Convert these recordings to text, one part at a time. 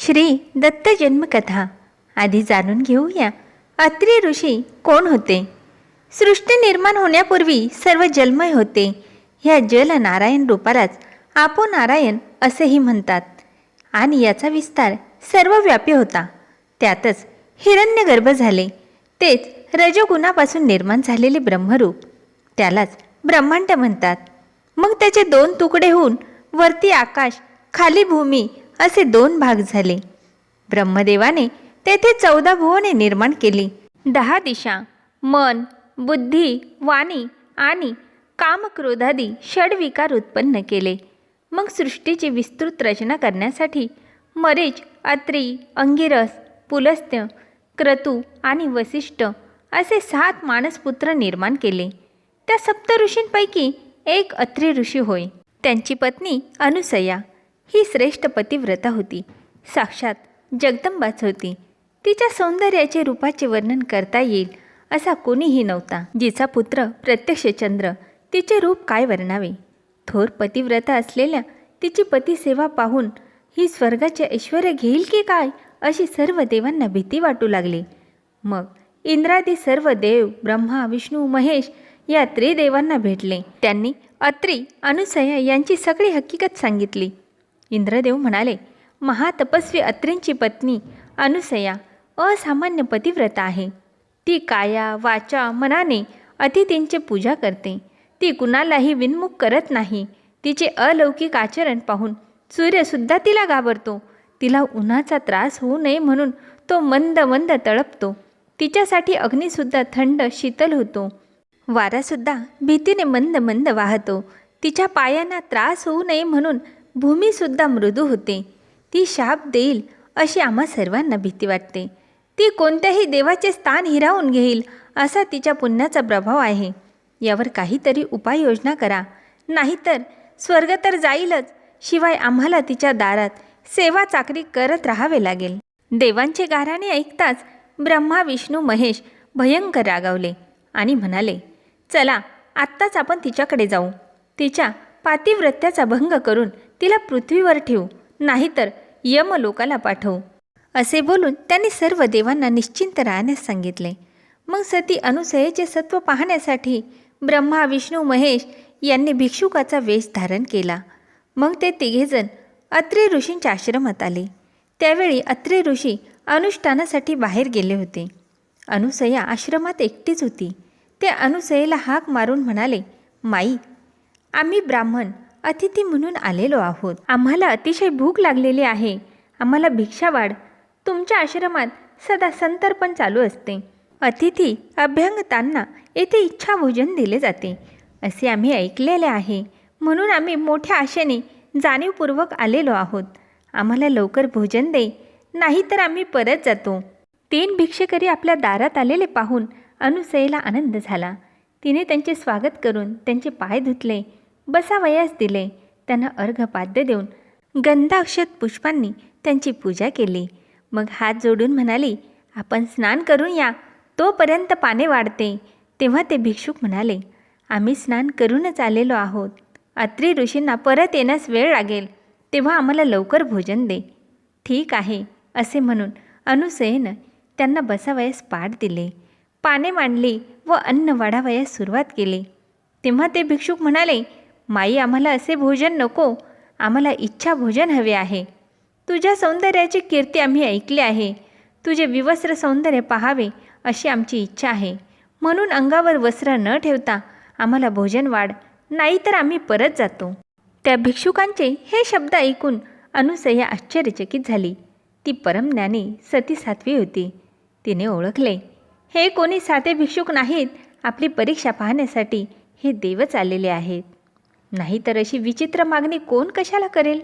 श्री दत्त जन्मकथा आधी जाणून घेऊया. अत्रि ऋषी कोण होते? सृष्टी निर्माण होण्यापूर्वी सर्व जलमय होते. ह्या जल नारायण रूपालाच आपो नारायण असेही म्हणतात. आणि याचा विस्तार सर्वव्यापी होता. त्यातच हिरण्यगर्भ झाले. तेच रजोगुणापासून निर्माण झालेले ब्रह्मरूप. त्यालाच ब्रह्मांड म्हणतात. मग त्याचे दोन तुकडे होऊन वरती आकाश खाली भूमी असे दोन भाग झाले. ब्रह्मदेवाने तेथे चौदा भुवने निर्माण केली. दहा दिशा मन बुद्धी वाणी आणि कामक्रोधादी षडविकार उत्पन्न केले. मग सृष्टीची विस्तृत रचना करण्यासाठी मरीच अत्री अंगिरस पुलस्त्य क्रतू आणि वसिष्ठ असे सात मानसपुत्र निर्माण केले. त्या सप्त ऋषींपैकी एक अत्री ऋषी होय. त्यांची पत्नी अनुसया ही श्रेष्ठ पतिव्रता होती. साक्षात जगदंबाच होती तिच्या सौंदर्याचे रूपाचे वर्णन करता येईल असा कोणीही नव्हता जिचा पुत्र प्रत्यक्ष चंद्र तिचे रूप काय वर्णावे? थोर पतिव्रता असलेल्या तिची पतिसेवा पाहून ही स्वर्गाचे ऐश्वर घेईल की काय अशी सर्व देवांना भीती वाटू लागली. मग इंद्रादी सर्व देव ब्रह्मा विष्णू महेश या त्रिदेवांना भेटले. त्यांनी अत्री अनुसया यांची सगळी हकीकत सांगितली. इंद्रदेव म्हणाले महातपस्वी अत्रींची पत्नी अनुसया असामान्य पतिव्रता आहे. ती काया वाचा मनाने अतिथींची पूजा करते. ती कुणालाही विनमुख करत नाही. तिचे अलौकिक आचरण पाहून सूर्यसुद्धा तिला घाबरतो. तिला उन्हाचा त्रास होऊ नये म्हणून तो मंद मंद तळपतो. तिच्यासाठी अग्नीसुद्धा थंड शीतल होतो. वारासुद्धा भीतीने मंद मंद वाहतो. तिच्या पायांना त्रास होऊ नये म्हणून भूमीसुद्धा मृदू होते. ती शाप देईल अशी आम्हा सर्वांना भीती वाटते. ती कोणत्याही देवाचे स्थान हिरावून घेईल असा तिच्या पुण्याचा प्रभाव आहे. यावर काहीतरी उपाययोजना करा. नाहीतर स्वर्ग तर जाईलच. शिवाय आम्हाला तिच्या दारात सेवा चाकरी करत राहावे लागेल. देवांचे गाराणे ऐकताच ब्रह्मा विष्णू महेश भयंकर रागावले आणि म्हणाले चला आत्ताच आपण तिच्याकडे जाऊ. तिच्या पातिव्रत्याचा भंग करून तिला पृथ्वीवर ठेवू नाहीतर यमलोकाला पाठवू. असे बोलून त्यांनी सर्व देवांना निश्चिंत राहण्यास सांगितले. मग सती अनुसयेचे सत्व पाहण्यासाठी ब्रह्मा विष्णू महेश यांनी भिक्षुकाचा वेश धारण केला. मग ते तिघेजण अत्रे ऋषींच्या आश्रमात आले. त्यावेळी अत्रे ऋषी अनुष्ठानासाठी बाहेर गेले होते. अनुसया आश्रमात एकटीच होती. ते अनुसयेला हाक मारून म्हणाले माई आम्ही ब्राह्मण अतिथी म्हणून आलेलो आहोत. आम्हाला अतिशय भूक लागलेली आहे. आम्हाला भिक्षा वाढ. तुमच्या आश्रमात सदा संतर्पण चालू असते. अतिथी अभ्यंगतांना येथे इच्छा भोजन दिले जाते. असे आम्ही ऐकलेले आहे. म्हणून आम्ही मोठ्या आशेने जाणीवपूर्वक आलेलो आहोत. आम्हाला लवकर भोजन दे. नाही तर आम्ही परत जातो. तीन भिक्षेकरी आपल्या दारात आलेले पाहून अनुसयेला आनंद झाला. तिने त्यांचे स्वागत करून त्यांचे पाय धुतले. बसावयास दिले. त्यांना अर्घपाद्य देऊन गंधाक्षत पुष्पांनी त्यांची पूजा केली. मग हात जोडून म्हणाली आपण स्नान करून या. तोपर्यंत पाने वाढते. तेव्हा ते भिक्षुक म्हणाले आम्ही स्नान करूनच आलेलो आहोत. अत्री ऋषींना परत येण्यास वेळ लागेल. तेव्हा आम्हाला लवकर भोजन दे. ठीक आहे असे म्हणून अनुसयेनं त्यांना बसावयास पाठ दिले. पाने मांडली व अन्न वाढावयास सुरुवात केली. तेव्हा ते भिक्षुक म्हणाले माई आम्हाला असे भोजन नको. आम्हाला इच्छा भोजन हवे आहे. तुझ्या सौंदर्याची कीर्ती आम्ही ऐकली आहे. तुझे विवस्त्र सौंदर्य पाहावे अशी आमची इच्छा आहे. म्हणून अंगावर वस्त्र न ठेवता आम्हाला भोजन वाढ नाही तर आम्ही परत जातो. त्या भिक्षुकांचे हे शब्द ऐकून अनुसया आश्चर्यचकित झाली. ती परमज्ञानी सती सातवी होती. तिने ओळखले. हे कोणी साधे भिक्षुक नाहीत. आपली परीक्षा पाहण्यासाठी हे देवच आलेले आहेत. नाहीतर अशी विचित्र मागणी कोण कशाला करेल?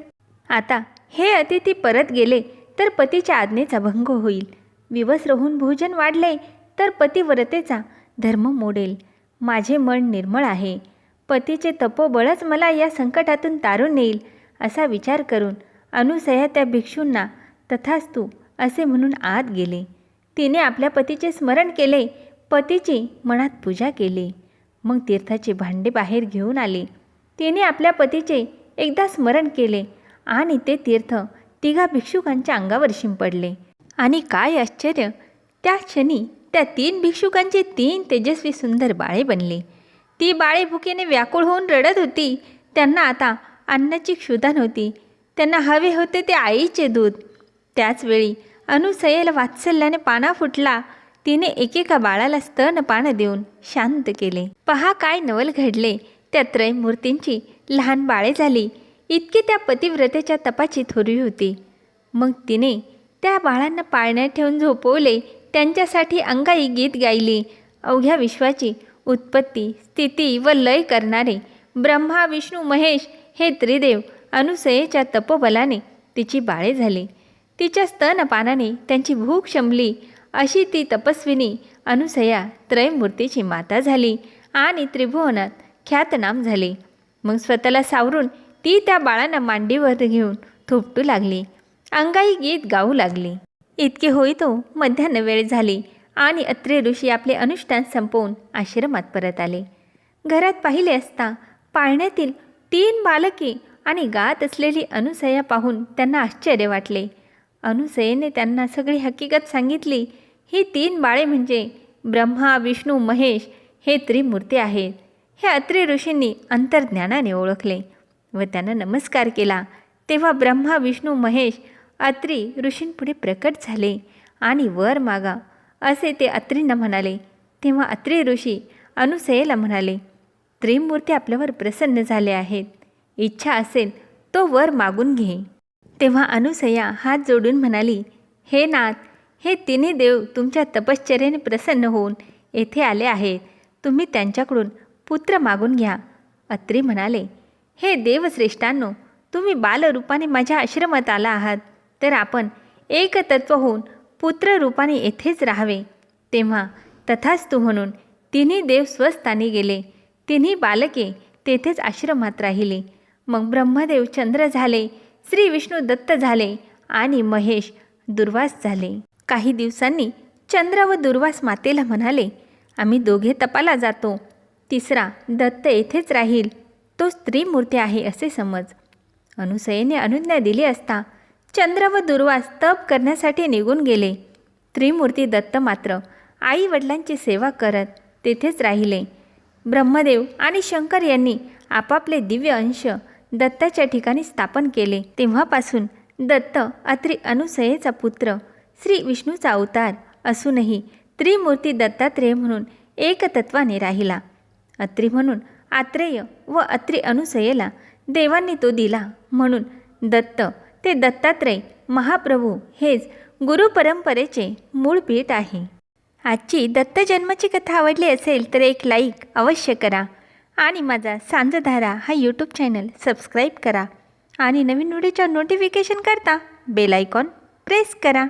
आता हे अतिथी परत गेले तर पतीच्या आज्ञेचा भंग होईल. विवस राहून भोजन वाढले तर पतिव्रतेचा धर्म मोडेल. माझे मन निर्मळ आहे. पतीचे तपोबळच मला या संकटातून तारून नेईल असा विचार करून अनुसया त्या भिक्षूंना तथास्तू असे म्हणून आत गेले. तिने आपल्या पतीचे स्मरण केले. पतीची मनात पूजा केली. मग तीर्थाचे भांडे बाहेर घेऊन आले. तिने आपल्या पतीचे एकदा स्मरण केले आणि ते तीर्थ तिघा भिक्षुकांच्या अंगावर शिंपडले. आणि काय आश्चर्य त्या क्षणी त्या तीन भिक्षुकांचे तीन तेजस्वी सुंदर बाळे बनले. ती बाळे भुकेने व्याकुळ होऊन रडत होती. त्यांना आता अन्नाची क्षुधा नव्हती. त्यांना हवे होते ते आईचे दूध. त्याचवेळी अनुसयेला वात्सल्याने पाना फुटला. तिने एकेका बाळाला स्तन पानं देऊन शांत केले. पहा काय नवल घडले. त्या त्रयमूर्तींची लहान बाळे झाली. इतकी त्या पतिव्रतेच्या तपाची थोरवी होती. मग तिने त्या बाळांना पाळण्यात ठेवून झोपवले त्यांच्यासाठी अंगाई गीत गायली. अवघ्या विश्वाची उत्पत्ती स्थिती व लय करणारे ब्रह्मा विष्णू महेश हे त्रिदेव अनुसयेच्या तपोबलाने तिची बाळे झाली. तिच्या स्तनपानाने त्यांची भूक शमली. अशी ती तपस्विनी अनुसया त्रयमूर्तीची माता झाली आणि त्रिभुवनात ख्यातनाम झाले. मग स्वतःला सावरून ती त्या बाळांना मांडीवर घेऊन थोपटू लागली. अंगाई गीत गाऊ लागली. इतके होई तो मध्यान्ह वेळ झाली आणि अत्रे ऋषी आपले अनुष्ठान संपवून आश्रमात परत आले. घरात पाहिले असता पाळण्यातील तीन बालके आणि गात असलेली अनुसया पाहून त्यांना आश्चर्य वाटले. अनुसयेने त्यांना सगळी हकीकत सांगितली. ही तीन बाळे म्हणजे ब्रह्मा विष्णू महेश हे त्रिमूर्ती आहेत. हे अत्रि ऋषींनी अंतर्ज्ञानाने ओळखले व त्यांना नमस्कार केला. तेव्हा ब्रह्मा विष्णू महेश अत्री ऋषींपुढे प्रकट झाले आणि वर मागा. असे ते अत्रींना म्हणाले. तेव्हा अत्री ऋषी अनुसयेला म्हणाले त्रिमूर्ती आपल्यावर प्रसन्न झाले आहेत. इच्छा असेल तो वर मागून घे. तेव्हा अनुसया हात जोडून म्हणाली हे नाथ हे तिन्ही देव तुमच्या तपश्चर्याने प्रसन्न होऊन येथे आले आहेत. तुम्ही त्यांच्याकडून पुत्र मागून घ्या. अत्री म्हणाले हे देवश्रेष्ठांनो तुम्ही बालरूपाने माझ्या आश्रमात आला आहात. तर आपण एकतत्व होऊन पुत्ररूपाने येथेच राहावे. तेव्हा तथास्तू म्हणून तिन्ही देव स्वस्थानी गेले. तिन्ही बालके तेथेच आश्रमात राहिले. मग ब्रह्मदेव चंद्र झाले श्री विष्णू दत्त झाले आणि महेश दुर्वास झाले. काही दिवसांनी चंद्र व दुर्वास मातेला म्हणाले आम्ही दोघे तपाला जातो. तिसरा दत्त येथेच राहील. तो स्त्रीमूर्ती आहे असे समज. अनुसयेने अनुज्ञा दिली असता चंद्र व दुर्वास तप करण्यासाठी निघून गेले. त्रिमूर्ती दत्त मात्र आई वडिलांची सेवा करत तेथेच राहिले. ब्रह्मदेव आणि शंकर यांनी आपापले दिव्य अंश दत्ताच्या ठिकाणी स्थापन केले. तेव्हापासून दत्त अत्रि अनुसयेचा पुत्र श्री विष्णूचा अवतार असूनही त्रिमूर्ती दत्तात्रेय म्हणून एकतत्वाने राहिला. अत्री म्हणून आत्रेय व अत्री अनुसयेला देवांनी तो दिला म्हणून दत्त ते दत्तात्रेय महाप्रभू हेच गुरुपरंपरेचे मूळ पीठ आहे. आजची दत्त जन्माची कथा आवडली असेल तर एक लाईक अवश्य करा आणि माझा सांजधारा हा यूट्यूब चॅनल सबस्क्राईब करा आणि नवीन व्हिडिओच्या नोटिफिकेशन करता बेल आयकॉन प्रेस करा.